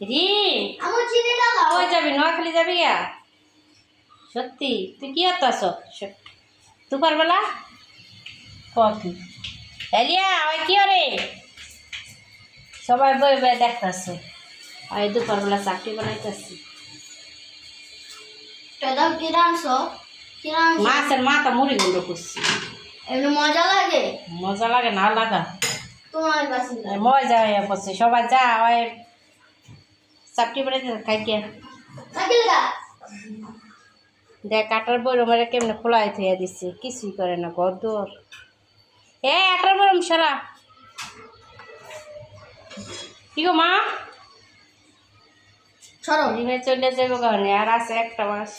রি। যাবি? নোয়াখালী যাবি গা? সত্যি? তুই কি হতো আস? দুপুরবেলা? কত এলিয়া ওই কি রে? সবাই বই বই দেখতেছে। ওই দুপুরবেলা চাকরি বানাইতেছি। মাছের মাথা মুড়ি গুঁড়ো করছি। এমনি মজা লাগে? মজা লাগে না লাগা। তোমার কাছে। মজা হয়ে পড়ছে সবাই যা ওই চাকরি বানাইতে খাই কে দেখ কাটার বইরম এরা কেমনে খোলাই থইয়া দিচ্ছে কিছুই করে না গদর। এ আটার বইরম সারা কি গো মা? সরো। রিমে চলে যাবে কারণে আর আছে একটা মাস।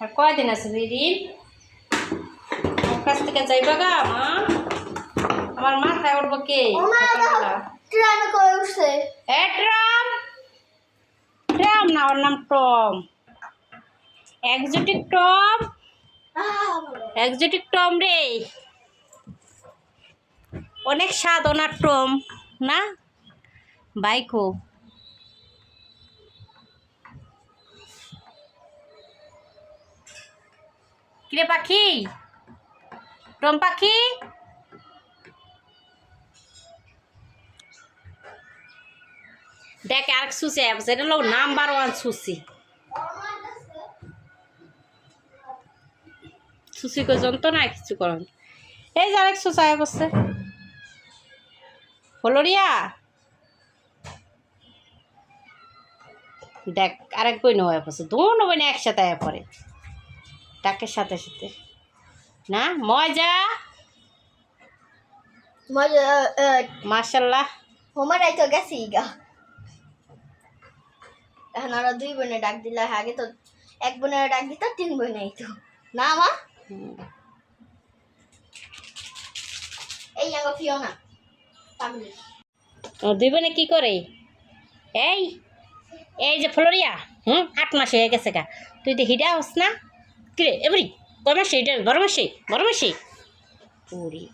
আর কয়দিন আছে আমার কাছ থেকে যাইবা গা মা। আমার মাথায় উঠবো কে? ও মা করে উঠছে এ ট্রাম! ট্রাম না ওর নাম Tom. Exotic Tom? Exotic Tom রে। অনেক স্বাদ ওনার টম না? বাইকো কিরে পাখি? টম পাখি? দেখ আর সুসি আছে এটা লোক নাম্বার ওয়ান সুসি। সুসি কো যন্ত্রণা কিছু করেন এই যে আরেক সুসায় বসছে ফলরিয়া দেখ আরেক বই নয় বসে দুনো বই একসাথে আয়া পড়ে। ডাকের সাথে সাথে। না মজা মজা মার্শাল্লাহ হোমার তো গেছি গা। এখন দুই বোনে ডাক দিলে আগে তো, এক বোনের ডাক দিত, তিন বোনে তো না, মা? এই আঙ্গ ফিও না পাগলি। ও, দুই বোনে কি করে? এই এই যে ফ্লোরিয়া, হুম, আট মাস হয়ে গেছে গা। তুই তো হিডা হস না? কিরে এবারি কয় মাসে এটা বড় মাসে বড় মাসে ওরে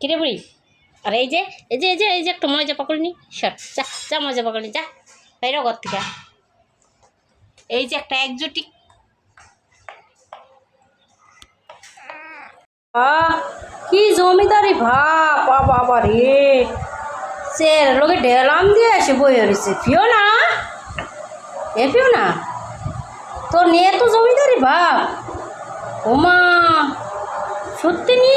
কিরে বুড়ি? আর এই যে এই যে এই যে এই যে, একটু মজা পকড়নি সর, যা যা মজা পকড়নি যা। বাইরে ঘর থেকে। এই যে একটা একজোটিক কি জমিদারি ভাব, বাবা রে। সে লোকে ডেলাম দিয়ে এসে বই হয়েছে ফিও না? এ ফিও না? তোর নিয়ে তো জমিদারি ভাব। ওমা, সত্যি নি?